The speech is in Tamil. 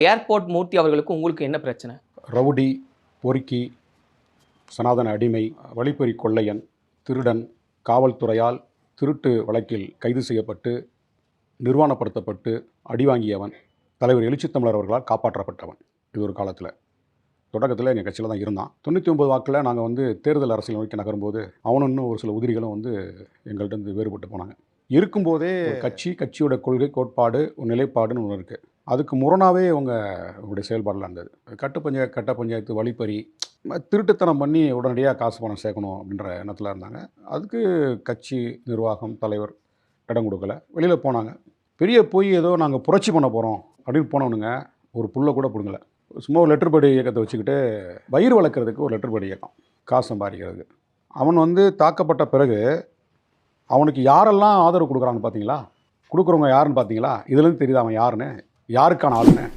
ஏர்போர்ட் மூர்த்தி அவர்களுக்கும் உங்களுக்கு என்ன பிரச்சனை? ரவுடி பொறுக்கி சனாதன அடிமை வழிப்பறி கொள்ளையன் திருடன் காவல்துறையால் திருட்டு வழக்கில் கைது செய்யப்பட்டு நிர்வாணப்படுத்தப்பட்டு அடி வாங்கியவன் தலைவர் எழுச்சி தமிழர் அவர்களால் காப்பாற்றப்பட்டவன். இது ஒரு காலத்தில். தொடக்கத்தில் எங்கள் கட்சியில் தான் இருந்தான். தொண்ணூற்றி ஒம்பது வாக்கில் நாங்கள் வந்து தேர்தல் அரசியல் நோக்கி நகரும்போது அவனும் இன்னும் ஒரு சில உதிரிகளும் வந்து எங்கள்கிட்ட இருந்து வேறுபட்டு போனாங்க. இருக்கும்போதே கட்சி கட்சியோட கொள்கை கோட்பாடு ஒரு நிலைப்பாடுன்னு ஒன்று இருக்குது அதுக்கு முரணாகவே இவங்க அவங்களுடைய செயல்பாடெலாம் இருந்தது. கட்டு பஞ்சாயத்து கட்ட பஞ்சாயத்து வழிப்பறி திருட்டுத்தனம் பண்ணி உடனடியாக காசு பணம் சேர்க்கணும் அப்படின்ற எண்ணத்தில் இருந்தாங்க. அதுக்கு கட்சி நிர்வாகம் தலைவர் இடம் கொடுக்கல. வெளியில் போனாங்க. பெரிய போய் ஏதோ நாங்கள் புரட்சி பண்ண போகிறோம் அப்படின்னு போனவனுங்க ஒரு புல்லை கூட பிடுங்கல. சும்மா ஒரு லெட்டர் படி இயக்கத்தை வச்சுக்கிட்டு வயிறு வளர்க்குறதுக்கு ஒரு லெட்டர் படி இயக்கம் காசு சம்பாதிக்கிறதுக்கு. அவன் வந்து தாக்கப்பட்ட பிறகு அவனுக்கு யாரெல்லாம் ஆதரவு கொடுக்குறான்னு பார்த்தீங்களா கொடுக்குறவங்க யாருன்னு பார்த்தீங்களா இதுலேருந்து தெரியுது அவன் யாருன்னு? யாருக்கான ஆளுநர்